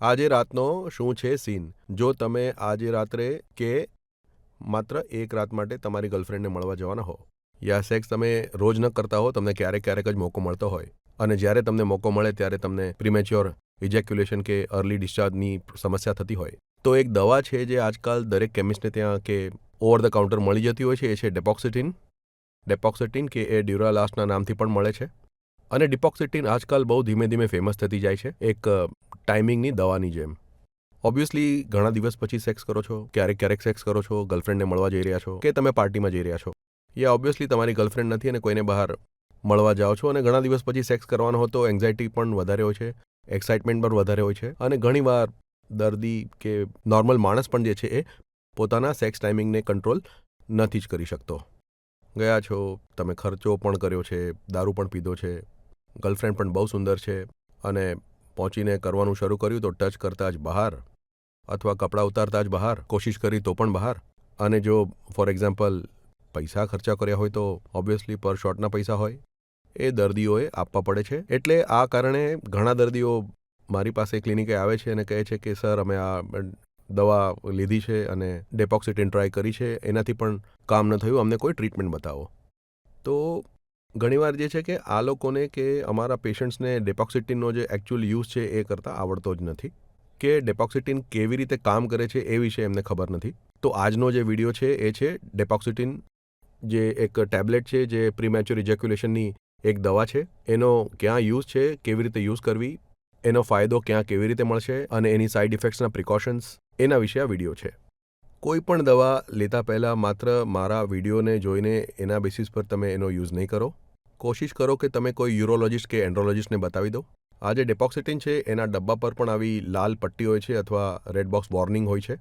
આજે રાતનો શું છે સીન જો તમે આજે રાત્રે કે માત્ર એક રાત માટે તમારી ગર્લફ્રેન્ડને મળવા જવાના હો યા સેક્સ તમે રોજ ન કરતા હો, તમને ક્યારેક ક્યારેક જ મોકો મળતો હોય. અને જ્યારે તમને મોકો મળે ત્યારે તમને પ્રીમેચ્યોર ઇજેક્યુલેશન કે અર્લી ડિસ્ચાર્જની સમસ્યા થતી હોય. તો એક દવા છે જે આજકાલ દરેક કેમિસ્ટને ત્યાં કે ઓવર ધ કાઉન્ટર મળી જતી હોય છે, એ છે ડેપોક્સિટીન ડેપોક્સિટીન કે એ ડ્યુરાલાસ્ટના નામથી પણ મળે છે. અને ડિપોક્સિટીન આજકાલ બહુ ધીમે ધીમે ફેમસ થતી જાય છે. એક ટાઈમિંગની દવાની જેમ. ઓબ્વિયસલી ઘણા દિવસ પછી સેક્સ કરો છો, ક્યારેક ક્યારેક સેક્સ કરો છો ગર્લફ્રેન્ડને મળવા જઈ રહ્યા છો કે તમે પાર્ટીમાં જઈ રહ્યા છો. યા ઓબ્વિયસલી તમારી ગર્લફ્રેન્ડ નથી અને કોઈને બહાર મળવા જાઓ છો અને ઘણા દિવસ પછી સેક્સ કરવાનો હોય તો એન્ઝાયટી પણ વધારે હોય છે એક્સાઇટમેન્ટ પણ વધારે હોય છે અને ઘણીવાર દર્દી કે નોર્મલ માણસ પણ જે છે એ પોતાના સેક્સ ટાઈમિંગને કંટ્રોલ નથી જ કરી શકતો. ગયા છો, તમે ખર્ચો પણ કર્યો છે, દારૂ પણ પીધો છે ગર્લફ્રેન્ડ પણ બહુ સુંદર છે અને પહોંચીને કરવાનું શરૂ કર્યું તો ટચ કરતાં જ બહાર અથવા કપડાં ઉતારતા જ બહાર. કોશિશ કરી તો પણ બહાર. અને જો, ફોર એક્ઝામ્પલ, પૈસા ખર્ચા કર્યા હોય તો ઓબ્વિયસલી પર શોટના પૈસા હોય. એ દર્દીઓએ આપવા પડે છે. એટલે આ કારણે ઘણા દર્દીઓ મારી પાસે ક્લિનિકે આવે છે અને કહે છે કે, સર, અમે આ દવા લીધી છે અને ડેપોક્સિટિન ટ્રાય કરી છે. એનાથી પણ કામ ન થયું. અમને કોઈ ટ્રીટમેન્ટ બતાવો. તો ઘણીવાર જે છે કે આ લોકોને કે અમારા પેશન્ટ્સને ડેપોક્સિટીનનો જે એકચ્યુઅલ યુઝ છે એ કરતાં આવડતો જ નથી. કે ડેપોક્સિટીન કેવી રીતે કામ કરે છે એ વિશે એમને ખબર નથી. તો આજનો જે વીડિયો છે એ છે ડેપોક્સિટીન જે એક ટેબ્લેટ છે જે પ્રીમેચ્યોર ઇજેક્યુલેશનની એક દવા છે. એનો ક્યાં યુઝ છે, કેવી રીતે યુઝ કરવી, એનો ફાયદો ક્યાં કેવી રીતે મળશે અને એની સાઇડ ઇફેક્ટ્સના પ્રિકોશન્સ એના વિશે આ વીડિયો છે. કોઈ પણ દવા લેતા પહેલાં માત્ર મારા વિડીયોને જોઈને એના બેસિસ પર તમે એનો યુઝ નહીં કરો. કોશિશ કરો કે તમે કોઈ યુરોલોજિસ્ટ કે એન્ડ્રોલોજિસ્ટને બતાવી દો. આ જે ડેપોક્સિટિન છે, એના ડબ્બા પર પણ આવી લાલ પટ્ટી હોય છે અથવા રેડ બોક્સ વોર્નિંગ હોય છે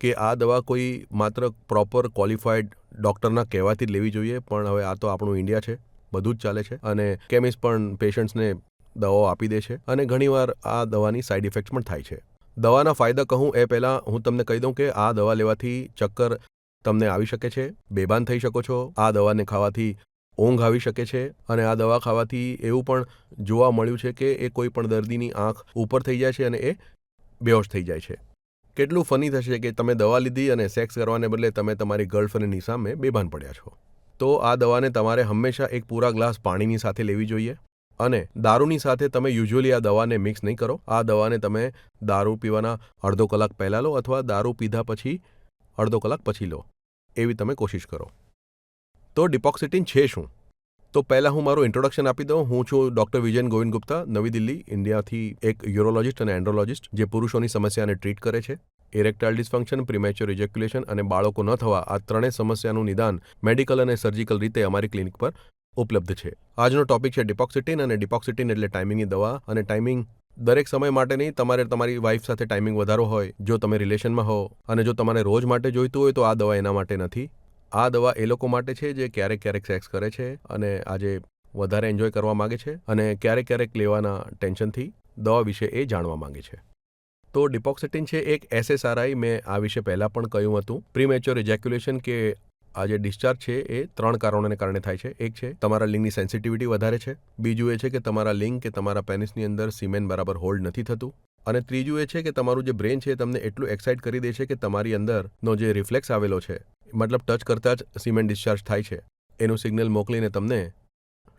કે આ દવા કોઈ માત્ર પ્રોપર ક્વોલિફાઈડ ડૉક્ટરના કહેવાથી જ લેવી જોઈએ, પણ હવે આ તો આપણું ઇન્ડિયા છે, બધું જ ચાલે છે અને કેમિસ્ટ પણ પેશન્ટ્સને દવાઓ આપી દે છે અને ઘણીવાર આ દવાની સાઇડ ઇફેક્ટ્સ પણ થાય છે. દવાના ફાયદા કહું એ પહેલાં હું તમને કહી દઉં કે આ દવા લેવાથી ચક્કર તમને આવી શકે છે, બેભાન થઈ શકો છો, આ દવાને ખાવાથી ઊંઘ આવી શકે છે અને આ દવા ખાવાથી એવું પણ જોવા મળ્યું છે કે એ કોઈ પણ દર્દીની આંખ ઉપર થઈ જાય છે અને એ બેહોશ થઈ જાય છે. કેટલું ફની થશે કે તમે દવા લીધી અને સેક્સ કરવાને બદલે તમે તમારી ગર્લફ્રેન્ડની સામે બેભાન પડ્યા છો. તો આ દવાને તમારે હંમેશા એક પૂરા ગ્લાસ પાણીની સાથે લેવી જોઈએ. અને દારૂની સાથે તમે યુઝ્યુઅલી આ દવાને મિક્સ નહીં કરો. આ દવાને તમે દારૂ પીવાના અડધો કલાક પહેલાં લો અથવા દારૂ પીધા પછી અડધો કલાક પછી લો. એવી તમે કોશિશ કરો. તો ડિપોક્સિટીન છે શું? તો પહેલાં હું મારું ઇન્ટ્રોડક્શન આપી દઉં. હું છું ડૉક્ટર વિજયન ગોવિંદ ગુપ્તા, નવી દિલ્હી, ઇન્ડિયાથી એક યુરોલોજિસ્ટ અને એન્ડ્રોલોજિસ્ટ જે પુરુષોની સમસ્યાને ટ્રીટ કરે છે. ઇરેક્ટાઇલ ડિસફંક્શન, પ્રિમેચ્યોર ઇજેક્યુલેશન અને બાળકો ન થવા આ ત્રણેય સમસ્યાનું નિદાન મેડિકલ અને સર્જિકલ રીતે અમારી ક્લિનિક પર ઉપલબ્ધ છે. આજનો ટોપિક છે ડિપોક્સિટીન અને ડિપોક્સિટીન એટલે ટાઈમિંગની દવા અને ટાઈમિંગ દરેક સમય માટે નહીં, તમારે તમારી વાઈફ સાથે ટાઈમિંગ વધારો હોય, જો તમે રિલેશનમાં હો અને જો તમારે રોજ માટે જોઈતું હોય તો આ દવા એના માટે નથી. આ દવા એ લોકો માટે છે જે ક્યારેક ક્યારેક સેક્સ કરે છે અને આજે વધારે એન્જોય કરવા માગે છે અને ક્યારેક ક્યારેક લેવાના ટેન્શનથી દવા વિશે એ જાણવા માંગે છે. તો ડિપોક્સિટીન છે એક એસએસઆરઆઈ મેં આ વિશે પહેલાં પણ કહ્યું હતું. પ્રીમેચ્યોર ઇજેક્યુલેશન કે આ જે ડિસ્ચાર્જ છે એ ત્રણ કારણોને કારણે થાય છે. એક છે, તમારા લિંગની સેન્સિટિવિટી વધારે છે. બીજું એ છે કે તમારા લિંગ કે તમારા પેનિસની અંદર સિમેન બરાબર હોલ્ડ નથી થતું. અને ત્રીજું એ છે કે તમારું જે બ્રેન છે તમને એટલું એક્સાઇટ કરી દે છે કે તમારી અંદરનો જે રિફ્લેક્સ આવેલો છે, મતલબ ટચ કરતાં જ સિમેન્ટ ડિસ્ચાર્જ થાય છે. એનું સિગ્નલ મોકલીને તમને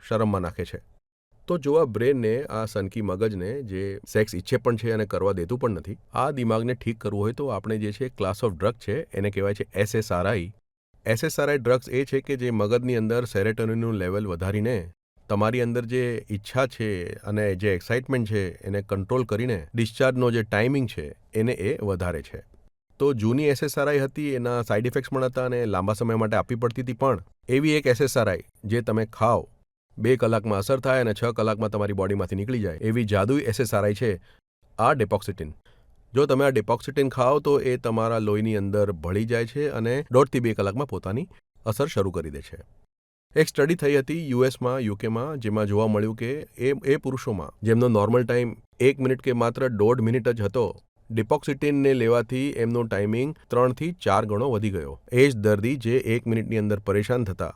શરમમાં નાખે છે. તો જો આ બ્રેનને આ સનકી મગજને જે સેક્સ ઈચ્છે પણ છે અને કરવા દેતું પણ નથી, આ દિમાગને ઠીક કરવું હોય તો આપણે જે છે ક્લાસ ઓફ ડ્રગ છે, એને કહેવાય છે એસએસઆરઆઈ એસએસઆરઆઈ ડ્રગ્સ એ છે કે જે મગજની અંદર સેરેટોનિનનું લેવલ વધારીને તમારી અંદર જે ઈચ્છા છે અને જે એક્સાઇટમેન્ટ છે એને કંટ્રોલ કરીને ડિસ્ચાર્જનો જે ટાઈમિંગ છે એને એ વધારે છે. તો જૂની એસએસઆરઆઈ હતી, એના સાઇડ ઇફેક્ટ્સ પણ હતા અને લાંબા સમય માટે આપવી પડતી હતી પણ એવી એક એસએસઆરઆઈ જે તમે ખાઓ, બે કલાકમાં અસર થાય અને છ કલાકમાં તમારી બોડીમાંથી નીકળી જાય એવી જાદુઈ એસએસઆરઆઈ છે આ ડેપોક્સિટિન. જો તમે આ ડિપોક્સિટિન ખાઓ તો એ તમારા લોહીની અંદર ભળી જાય છે અને દોઢથી બે કલાકમાં પોતાની અસર શરૂ કરી દે છે. એક સ્ટડી થઈ હતી યુએસમાં યુકેમાં જેમાં જોવા મળ્યું કે એ એ પુરુષોમાં, જેમનો નોર્મલ ટાઈમ એક મિનિટ કે માત્ર દોઢ મિનિટ જ હતો ડિપોક્સિટિનને લેવાથી એમનો ટાઈમિંગ ત્રણથી ચાર ગણો વધી ગયો. એ જ દર્દી જે એક મિનિટની અંદર પરેશાન થતા,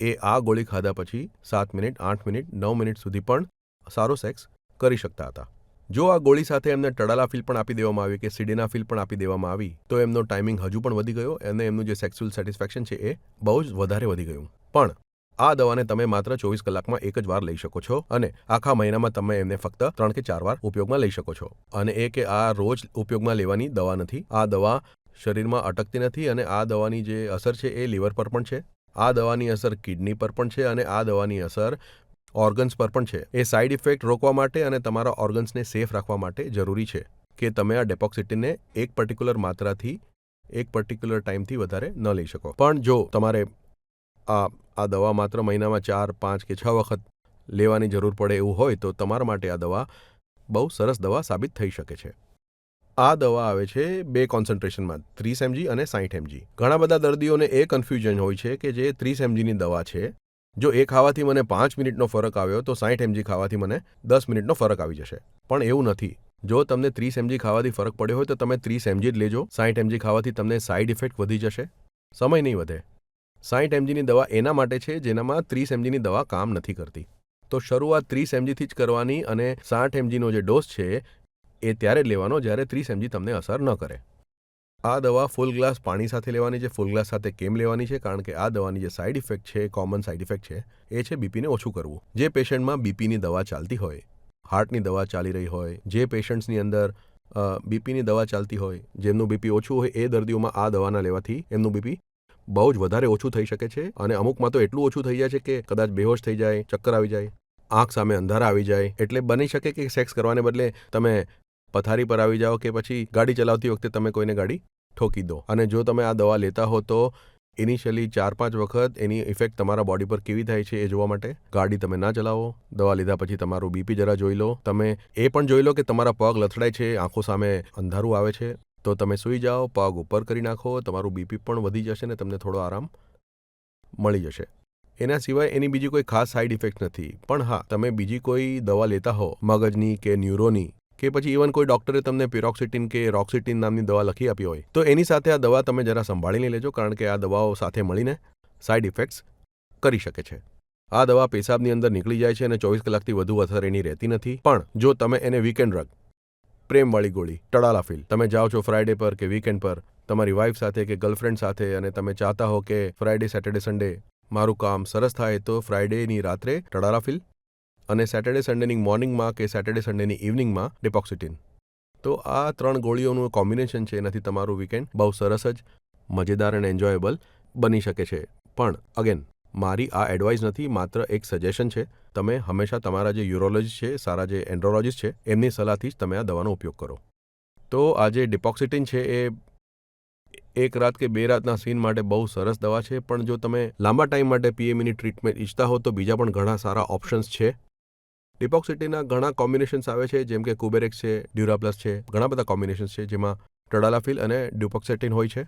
એ આ ગોળી ખાધા પછી સાત મિનિટ, આઠ મિનિટ, નવ મિનિટ સુધી પણ સારો સેક્સ કરી શકતા હતા. જો આ ગોળી સાથે એમને ટડાલાફિલ પણ આપી દેવામાં આવી કે સિડેનાફિલ પણ આપી દેવામાં આવી, તો એમનો ટાઈમિંગ હજુ પણ વધી ગયો અને એમનું જે સેક્સ્યુઅલ સેટિસ્ફેક્શન છે એ બહુ જ વધારે વધી ગયું. પણ, આ દવાને તમે માત્ર ચોવીસ કલાકમાં એક જ વાર લઈ શકો છો અને આખા મહિનામાં તમે એમને ફક્ત ત્રણ કે ચાર વાર ઉપયોગમાં લઈ શકો છો. અને એ કે આ રોજ ઉપયોગમાં લેવાની દવા નથી, આ દવા શરીરમાં અટકતી નથી અને આ દવાની જે અસર છે એ લીવર પર પણ છે, આ દવાની અસર કિડની પર પણ છે અને આ દવાની અસર ઓર્ગન્સ પર પણ છે. એ સાઇડ ઇફેક્ટ રોકવા માટે અને તમારા ઓર્ગન્સને સેફ રાખવા માટે જરૂરી છે કે તમે આ ડેપોક્સિટીનને એક પર્ટિક્યુલર માત્રાથી, એક પર્ટિક્યુલર ટાઈમથી વધારે ન લઈ શકો. પણ જો તમારે આ આ દવા માત્ર મહિનામાં ચાર, પાંચ કે છ વખત લેવાની જરૂર પડે એવું હોય તો તમારા માટે આ દવા બહુ સરસ દવા સાબિત થઈ શકે છે. આ દવા આવે છે બે કોન્સન્ટ્રેશનમાં ત્રીસ એમજી અને સાઠ એમજી ઘણા બધા દર્દીઓને એ કન્ફ્યુઝન હોય છે કે જે ત્રીસ એમજીની દવા છે જો એ ખાવાથી મને પાંચ મિનિટનો ફરક આવ્યો, તો સાઠ એમજી ખાવાથી મને દસ મિનિટનો ફરક આવી જશે. પણ એવું નથી. જો તમને ત્રીસ એમજી ખાવાથી ફરક પડ્યો હોય, તો તમે ત્રીસ એમજી જ લેજો. સાઠ એમજી ખાવાથી તમને સાઇડ ઇફેક્ટ વધી જશે. સમય નહીં વધે. સાઠ એમજીની દવા એના માટે છે, જેનામાં ત્રીસ એમજીની દવા કામ નથી કરતી. તો શરૂઆત ત્રીસ એમજીથી જ કરવાની અને સાઠ એમજીનો જે ડોઝ છે, એ ત્યારે લેવાનો જ્યારે ત્રીસ એમજી તમને અસર ન કરે. આ દવા ફૂલ ગ્લાસ પાણી સાથે લેવાની છે ફૂલ ગ્લાસ સાથે કેમ લેવાની છે? કારણ કે આ દવાની જે સાઇડ ઇફેક્ટ છે કોમન સાઇડ ઇફેક્ટ છે, એ છે બીપીને ઓછું કરવું. જે પેશન્ટમાં બીપીની દવા ચાલતી હોય હાર્ટની દવા ચાલી રહી હોય, જે પેશન્ટ્સની અંદર બીપીની દવા ચાલતી હોય, જેમનું બીપી ઓછું હોય, એ દર્દીઓમાં આ દવાના લેવાથી એમનું બીપી બહુ જ વધારે ઓછું થઈ શકે છે અને અમુકમાં તો એટલું ઓછું થઈ જાય છે કે કદાચ બેહોશ થઈ જાય, ચક્કર આવી જાય, આંખ સામે અંધારા આવી જાય, એટલે બની શકે કે સેક્સ કરવાને બદલે તમે પથારી પર આવી જાઓ કે પછી ગાડી ચલાવતી વખતે તમે કોઈને ગાડી ઠોકી દો. અને જો તમે આ દવા લેતા હો તો ઇનિશિયલી ચાર પાંચ વખત એની ઇફેક્ટ તમારા બોડી પર કેવી થાય છે એ જોવા માટે ગાડી તમે ના ચલાવો. દવા લીધા પછી તમારું બીપી જરા જોઈ લો. તમે એ પણ જોઈ લો કે તમારા પગ લથડાય છે, આંખો સામે અંધારું આવે છે. તો તમે સૂઈ જાઓ, પગ ઉપર કરી નાખો, તમારું બીપી પણ વધી જશે ને તમને થોડો આરામ મળી જશે. એના સિવાય એની બીજી કોઈ ખાસ સાઇડ ઇફેક્ટ નથી. પણ હા, તમે બીજી કોઈ દવા લેતા હો, મગજની કે ન્યુરોની કે પછી ઇવન કોઈ ડોક્ટરે તમને પિરોક્સિટીન કે રોક્સિટીન નામની દવા લખી આપી હોય, તો એની સાથે આ દવા તમે જરા સંભાળીને લેજો, કારણ કે આ દવાઓ સાથે મળીને સાઇડ ઇફેક્ટ્સ કરી શકે છે. આ દવા પેશાબની અંદર નીકળી જાય છે અને ચોવીસ કલાકથી વધુ અસર એની રહેતી નથી. પણ જો તમે એને વીકેન્ડ ડ્રગ પ્રેમવાળી ગોળી ટડાલાફિલ તમે જાઓ છો ફ્રાઇડે પર કે વીકેન્ડ પર, તમારી વાઇફ સાથે કે ગર્લફ્રેન્ડ સાથે અને તમે ચાહતા હો કે ફ્રાઇડે સેટરડે સન્ડે મારું કામ સરસ થાય, તો ફ્રાઇડેની રાત્રે ટડાલાફિલ અને સેટરડે સન્ડેની મોર્નિંગમાં કે સેટરડે સન્ડેની ઇવનિંગમાં ડિપોક્સિટીન તો આ ત્રણ ગોળીઓનું કોમ્બિનેશન છે, એનાથી તમારું વીકેન્ડ બહુ સરસ જ, મજેદાર અને એન્જોયેબલ બની શકે છે. પણ અગેન મારી આ એડવાઇસ નથી, માત્ર એક સજેશન છે. તમે હંમેશા તમારા જે યુરોલોજીસ્ટ છે, સારા જે એન્ડ્રોલોજીસ્ટ છે, એમની સલાહથી જ તમે આ દવાનો ઉપયોગ કરો. તો આ જે ડિપોક્સિટીન છે, એ એક રાત કે બે રાતના સીન માટે બહુ સરસ દવા છે, પણ જો તમે લાંબા ટાઈમ માટે પીએમઈની ટ્રીટમેન્ટ ઈચ્છતા હો, તો બીજા પણ ઘણા સારા ઓપ્શન્સ છે. ડિપોક્સિટીના ઘણા કોમ્બિનેશન્સ આવે છે, જેમ કે કુબેરેક્સ છે ડ્યુરાપ્લસ છે, ઘણા બધા કોમ્બિનેશન્સ છે, જેમાં ટડાલાફિલ અને ડ્યુપોક્સેટિન હોય છે.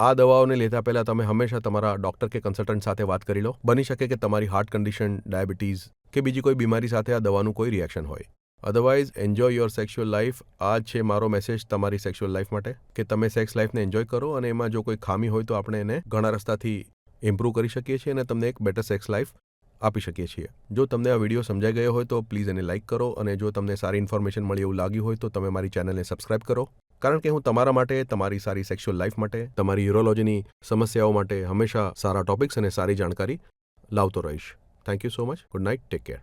આ દવાઓને લેતા પહેલાં તમે હંમેશા તમારા ડૉક્ટર કે કન્સલ્ટન્ટ સાથે વાત કરી લો. બની શકે કે તમારી હાર્ટ કન્ડિશન ડાયાબિટીઝ કે બીજી કોઈ બીમારી સાથે આ દવાનું કોઈ રિએક્શન હોય. Otherwise enjoy your sexual life આ છે મારો મેસેજ તમારી સેક્સ્યુઅલ લાઈફ માટે, કે તમે સેક્સ લાઈફને એન્જોય કરો અને એમાં જો કોઈ ખામી હોય તો આપણે એને ઘણા રસ્તાથી ઇમ્પ્રૂવ કરી શકીએ છીએ અને તમને એક બેટર સેક્સ લાઈફ આપી શકીએ છીએ. જો તમને આ વીડિયો સમજાઈ ગયો હોય તો પ્લીઝ એને લાઇક કરો અને જો તમને સારી ઇન્ફોર્મેશન મળી એવું લાગ્યું હોય તો તમે મારી ચેનલને સબસ્ક્રાઇબ કરો. કારણ કે હું તમારા માટે, તમારી સારી સેક્સ્યુઅલ લાઈફ માટે, તમારી યુરોલોજીની સમસ્યાઓ માટે હંમેશા સારા ટોપિક્સ અને સારી જાણકારી લાવતો રહીશ. Thank you so much good night take care